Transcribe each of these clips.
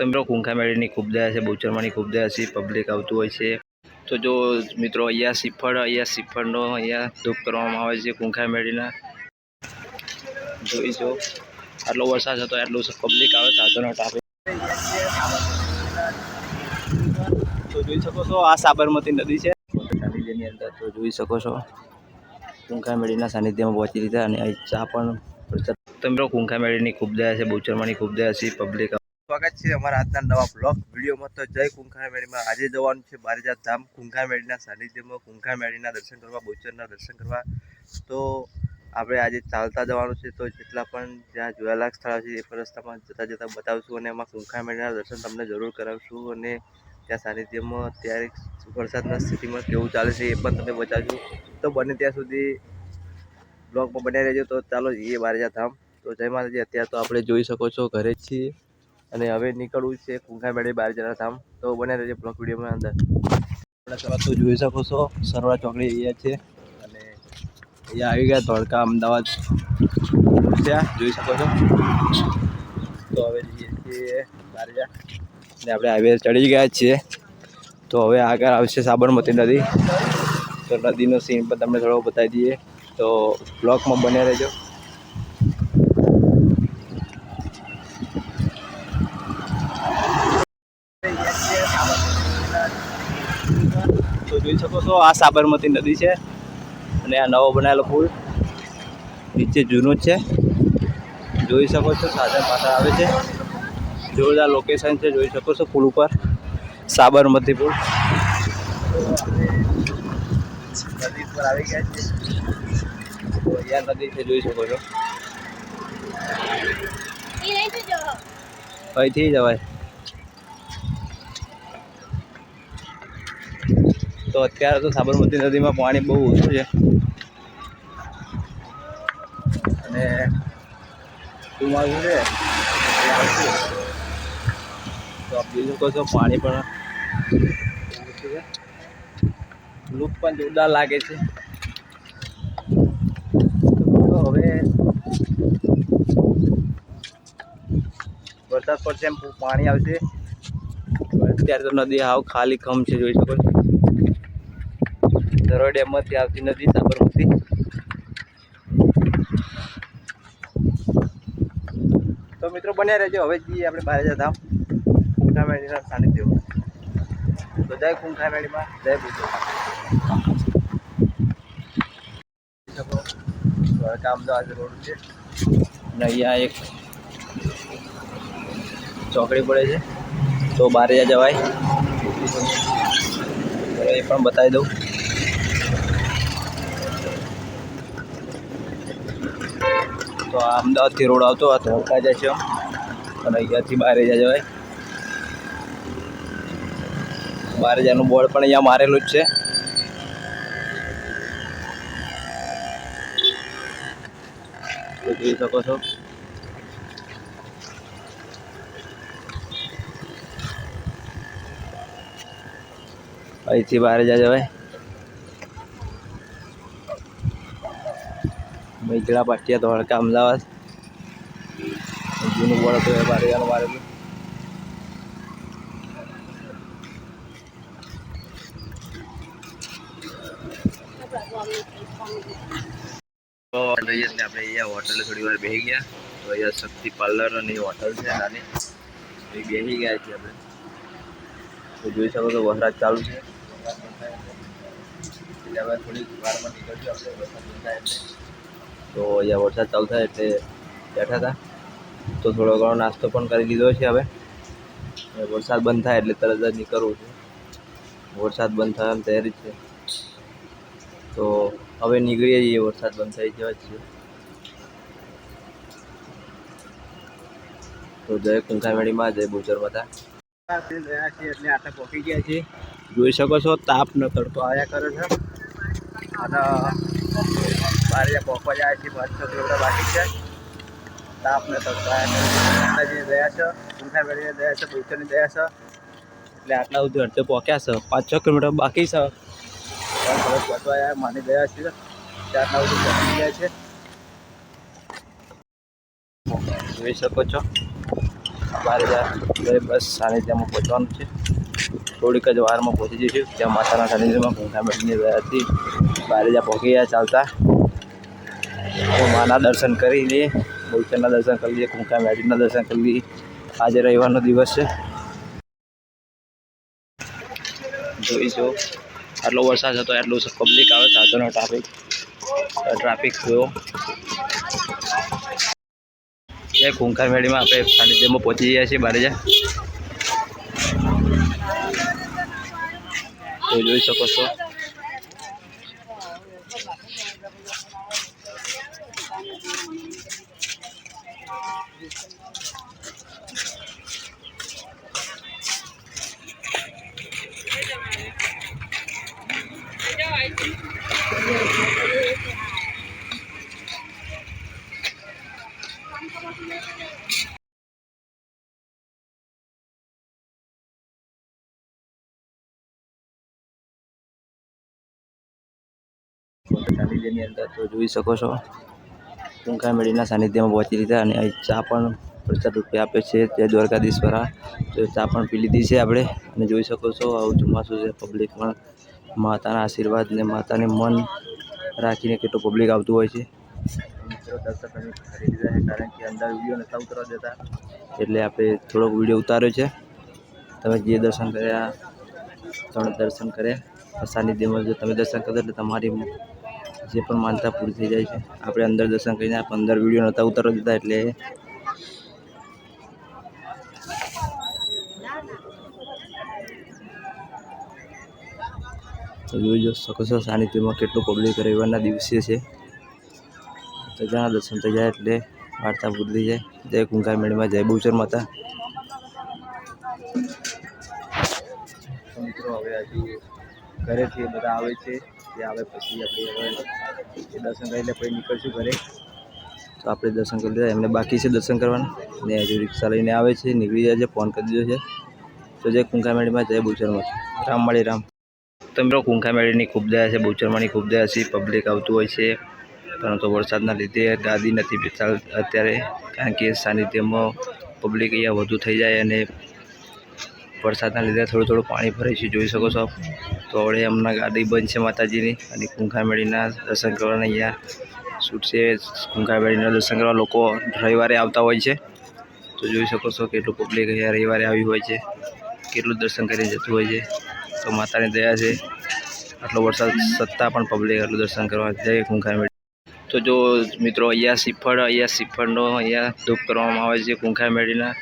તો મિત્રો કુંખા મેળીની ખૂબ દયા છે, બહુચરમાની ખૂબ દયા છે પબ્લિક આવતું હોય છે. તો જો મિત્રો અહીંયા શ્રીફળ અહીંયા શ્રીફળનો અહીંયા ધૂપ કરવામાં આવે છે કુંખા મેળીના જોઈ જો, આટલો વરસાદ હતો એટલું પબ્લિક આવે, સાધનો ટાપે. જોઈ શકો છો, આ સાબરમતી નદી છે. સાનિધ્યની અંદર તો જોઈ શકો છો કુંખા મેળીના સાનિધ્યમાં પહોંચી લીધા અને અહીં ચા પણ તો મિત્રો કુંખા મેળીની ખૂબ દયા છે, બહુચરમાની ખૂબ દયા છે પબ્લિક સ્વાગત છે અમારા આજના નવા બ્લોગ વિડીયોમાં. તો જય કુંખાર મેળીમાં આજે જવાનું છે બારેજાત ધામ કુંખાર મેળીના સાનિધ્યમાં. કુંખાર મેળીના દર્શન કરવા બોચરના દર્શન કરવા. તો આપણે આજે ચાલતા જવાનું છે. તો જેટલા પણ જ્યાં જોયાલાયક સ્થળો છે, એ રસ્તામાં જતાં જતાં બતાવશું અને એમાં કુંખાર મેળીના દર્શન તમને જરૂર કરાવશું. અને ત્યાં સાનિધ્યમાં અત્યારે વરસાદના સ્થિતિમાં કેવું ચાલે છે એ પણ તમને બતાવશું તો બને ત્યાં સુધી બ્લોગમાં બન્યા રહેજો. તો ચાલો જઈએ બારેજા ધામ. તો જય માતાજી. અત્યારે તો આપણે જોઈ શકો છો ઘરે જ છીએ. અને હવે નીકળવું છે કુંખા મેળે બાર જણા ધામ તો બને રહેજો બ્લોક વિડીયોમાં અંદર. સવાર તો જોઈ શકો છો. સરવા ચોકડી અહીંયા છે. અને અહીંયા આવી ગયા ધોળકા અમદાવાદ. ત્યાં જોઈ શકો છો. તો હવે જઈએ છીએ બારજા અને આપણે હાઈવે ચડી ગયા છીએ. તો હવે આગળ આવશે સાબરમતી નદી. તો નદીનો સીન પણ તમને થોડો બતાવી દઈએ. તો બ્લોકમાં બને રહેજો. તો જોઈ શકો છો, આ સાબરમતી નદી છે અને આ નવો બનાવેલો પુલ. નીચે જૂનું જ છે. જોઈ શકો છો, સાધન પાછળ આવે છે. જોરદાર લોકેશન છે, જોઈ શકો છો પુલ ઉપર. સાબરમતી પુલ. નદી પર આવી ગયા છે. નદી છે, જોઈ શકો છો. અહીંથી જવાય. તો અત્યારે તો સાબરમતી નદીમાં પાણી બહુ ઓછું છે. અને ચોમાસું છે? તો આપ શકો છો, પાણી પણ લૂપ પણ જોરદાર લાગે છે. હવે વરસાદ પડશે એમ પાણી આવશે. અત્યારે તો નદી હાવ ખાલી ખમ છે, જોઈ શકો છો. ધરોઈ ડેમમાંથી આવતી નદી સાબરમતી. તો મિત્રો બન્યા રહેજો. હવે જઈએ આપણે બહાર જતા કુંખામેળીના સાનિધ્ય તો જય કુંખામેડીમાં જય બુદ્ધ દ્વારકા અમદાવાદ રોડ છે. અને અહીંયા એક ચોકડી પડે છે. તો બહાર જવાય. તો એ પણ બતાવી દઉં. તો અમદાવાદથી રોડ આવતો આ ધોળકા જાય છે અને અહીંયાથી બહાર જાય જવાય બાર જવાનું બોર્ડ પણ અહીંયા મારેલું જ છે. જોઈ શકો છો. અહીંથી બહાર જાય જવાય મેઘલા પાટિયા, ધોળકા, અમદાવાદ. જૂનું બોર્ડ હતું, એ તો જઈએ એટલે આપણે અહીંયા હોટલે થોડી વાર બેસી ગયા. તો અહીંયા શક્તિ પાર્લર અને હોટલ છે, નાની. એ બેસી આપણે. જોઈ શકો તો વરસાદ ચાલુ છે. એટલે હવે થોડીક વારમાં થાય તો અહીંયા વરસાદ ચાલુ થાય એટલે બેઠા હતા. તો થોડો ઘણો નાસ્તો પણ કરી લીધો છે હવે. વરસાદ બંધ થાય એટલે તરત જ નીકળવું છે. વરસાદ બંધ થવાની તૈયારી છે. તો હવે નીકળીએ જઈએ વરસાદ બંધ થઈ જવા જ છે તો જય કુંખામેળીમાં જય બોચર માતા. છીએ એટલે આટલા પહોંચી ગયા છીએ જોઈ શકો છો, તાપ ન તડકો આવ્યા કરે છે. અને બારે પહોંચવા જાય છે, પાંચ છ કિલોમીટર બાકી છે. તાપ ને તડકો આવ્યા કરે માતાજી ગયા છે કુંખામેળીને દયા છે બોચરની દયા છે. એટલે આટલા સુધી અડધે પહોંચ્યા છે, પાંચ છ કિલોમીટર બાકી છે. હવે પહોંચવા આવ્યા માની દયા છે. આટલા સુધી પહોંચી ગયા છે. જોઈ શકો છો. બાર હવે બસ સાનિધ્યમાં પહોંચવાનું છે. થોડીક જ વારમાં પહોંચી જઈશું. ત્યાં માતાના સાનિધ્યમાં ઘૂંઘા હતી. બારે જ્યાં પહોંચી ગયા ચાલતા. માના દર્શન કરી લઈએ. બહુચરના દર્શન કરી લઈએ કુંકા મેડીના દર્શન કરી લઈએ. આજે રવિવારનો દિવસ છે. જોઈશું આટલો વરસાદ હતો એટલું પબ્લિક આવે, સાધનો ટ્રાફિક ટ્રાફિક થયો એ ખૂંખાર મેળીમાં આપણે સાનિધ્યમાં પહોંચી ગયા છીએ બારેજા તો જોઈ શકો છો. સાનિધ્યની અંદર તો જોઈ શકો છો. ટૂંકા મેળીના સાનિધ્યમાં પહોંચી લીધા અને અહીં ચા પણ પચાસ રૂપિયા આપે છે. તે દ્વારકાધીશ્વરા તો ચા પણ પી લીધી છે આપણે. અને જોઈ શકો છો, આવું ચોમાસું છે. પબ્લિક પણ માતાના આશીર્વાદ ને માતાને મન રાખીને કેટલું પબ્લિક આવતું હોય છે. મિત્રો દર્શક કારણ કે અંદર વીડિયો નતા ઉતરવા દેતા. એટલે આપણે થોડોક વીડિયો ઉતાર્યો છે. તમે જે દર્શન કર્યા, ત્રણ દર્શન કર્યા. સાનિધ્યમાં જો તમે દર્શન કરો એટલે તમારી જે પણ માનતા પૂરી થઈ જાય છે. આપણે અંદર દર્શન કરીને આપણે અંદર વીડિયો નહોતા ઉતારો દીધા એટલે તો જોઈ જો શકો છો સાનિધ્યમાં કેટલું પબ્લિક રવિવારના દિવસે છે. તો જ્યાં દર્શન થઈ જાય એટલે વાર્તા પૂરી જાય. જય કુંકાર મેળમાં, જય બહુચર માતા. મિત્રો, હવે હજુ ઘરેથી બધા આવે છે. જે આવે પછી આપણે હવે દર્શન દર્શન કરીને પછી નીકળશું ઘરે. તો આપણે દર્શન કરી લીધા. એમને બાકી છે દર્શન કરવાના. ને હજુ રિક્ષા લઈને આવે છે. નીકળી જાય છે. ફોન કરી દીધો છે. તો જે કુંખામેડીમાં, જય બુચરમાં રામ મળી રામ. તો મિત્રો, કુંખામેડીની ખૂબ દયા છે. બુચરમાંની ખૂબ દયા છે. પબ્લિક આવતું હોય છે. પરંતુ વરસાદના લીધે ગાદી નથી ચાલ અત્યારે. કારણ કે સાનિધ્યમાં પબ્લિક અહીંયા વધુ થઈ જાય અને વરસાદના લીધે થોડું થોડું પાણી ભરાય છે, જોઈ શકો છો તો હવે હમણાં ગાડી બંધ છે માતાજીની અને કુંખામેળીના દર્શન કરવાના અહીંયા શૂટ છે. કુંખામેળીના દર્શન કરવા લોકો રવિવારે આવતા હોય છે. તો જોઈ શકો છો કેટલું પબ્લિક અહીંયા રવિવારે આવી હોય છે, કેટલું દર્શન કરીને જતું હોય છે. તો માતાની દયા છે. આટલો વરસાદ સત્તા પણ પબ્લિક આટલું દર્શન કરવા જાય કુંખામેળી તો જો મિત્રો અહીંયા શ્રીફળ, અહીંયા શ્રીફળનો અહીંયા ધૂપ કરવામાં આવે છે કુંખામેળીના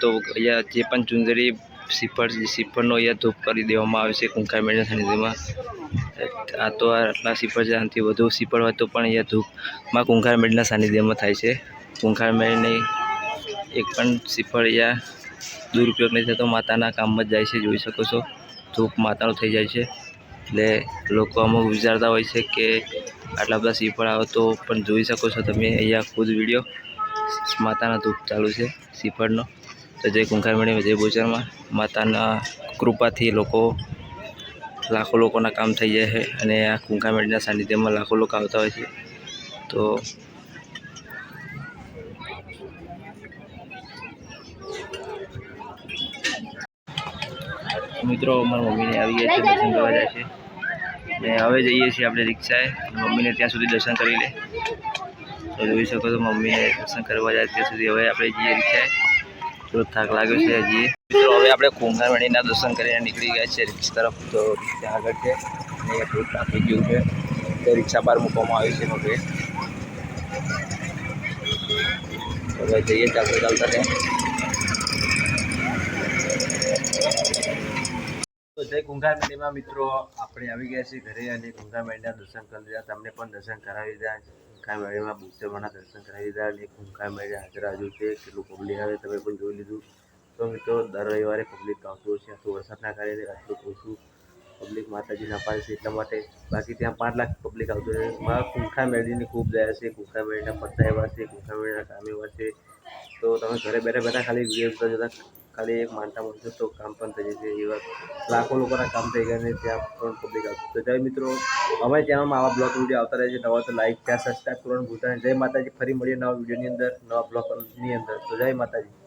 તો અહીંયા જે પણ ચુંદરી શ્રીફળ શ્રીફળનો અહીંયા ધૂપ કરી દેવામાં આવે છે કુંકાર મેળના સાનિધ્યમાં આ તો આટલા શ્રીફળ જાનથી વધુ શ્રીફળ હોય તો પણ અહીંયા ધૂપમાં કુંકાર મેળના સાનિધ્યમાં થાય છે. કુંકાર મેળની એક પણ શ્રીફળ અહીંયા દુરુપયોગ નહીં થતો, માતાના કામમાં જ જાય છે, જોઈ શકો છો. ધૂપ માતાનું થઈ જાય છે. એટલે લોકો અમુક વિચારતા હોય છે કે આટલા બધા શ્રીફળ આવે તો પણ જોઈ શકો છો તમે અહીંયા ખુદ વીડિયો. માતાના ધૂપ ચાલુ છે શ્રીફળનો તો જય કુંખારમણી જય બોચરમાં માતાના કૃપાથી લોકો લાખો લોકોના કામ થઈ જાય છે અને આ કુંખામેળીના સાનિધ્યમાં લાખો લોકો આવતા હોય છે. તો મિત્રો, અમારા મમ્મીને આવી ગયા છે, દર્શન કરવા જાય છે. ને હવે જઈએ છીએ આપણે રિક્ષાએ. મમ્મીને ત્યાં સુધી દર્શન કરી લે. તો જોઈ શકો તો મમ્મીને દર્શન કરવા જાય ત્યાં સુધી. હવે આપણે જઈએ રિક્ષાએ. થોડો થાક લાગ્યો છે હજી. મિત્રો, હવે આપણે કુંભારવાણીના દર્શન કરીને નીકળી ગયા છે રિક્ષા તરફ. તો રિક્ષા આગળ છે અને થોડું ટ્રાફિક જેવું છે. તો રિક્ષા બહાર મૂકવામાં આવી છે હવે હવે જઈએ ચાલતા ચાલતા ને જય કુંભાર મિત્રો આપણે આવી ગયા છીએ ઘરે અને ગંગા મંદિરના દર્શન કરી દીધા તમને પણ દર્શન કરાવી દીધા. ગંગા મંદિરમાં બુદ્ધમાના દર્શન કરાવી દીધા અને ગંગા મેળા હાજર હાજર છે. કેટલું પબ્લિક આવે તમે પણ જોઈ લીધું. તો મિત્રો, દર રવિવારે પબ્લિક આવતું છે. તો વરસાદના કારણે આટલું ઓછું પબ્લિક માતાજીના પાસે છે. એટલા માટે બાકી ત્યાં પાંચ લાખ પબ્લિક આવતું હોય મારા કુંખા મેળીની ખૂબ દયા છે. કુંખા મેળવીના પત્તા એવા છે. કુંખા મેળવીના કામ એવા છે. તો તમે ઘરે બેઠા બેઠા ખાલી વીડિયો જોતા જતા ખાલી એક માનતા માનશો તો કામ પણ થઈ જશે. એવા લાખો લોકોના કામ થઈ ગયા ને ત્યાં પણ પબ્લિક આવશે. તો જય મિત્રો, અમારી ચેનલમાં આવા બ્લોગ વીડિયો આવતા રહે છે નવા તો લાઈક ત્યાં સબસ્ક્રાઈબ કરવાનું ભૂલતા જય માતાજી, ફરી મળીએ નવા વિડીયોની અંદર, નવા બ્લોગની અંદર. તો જય માતાજી.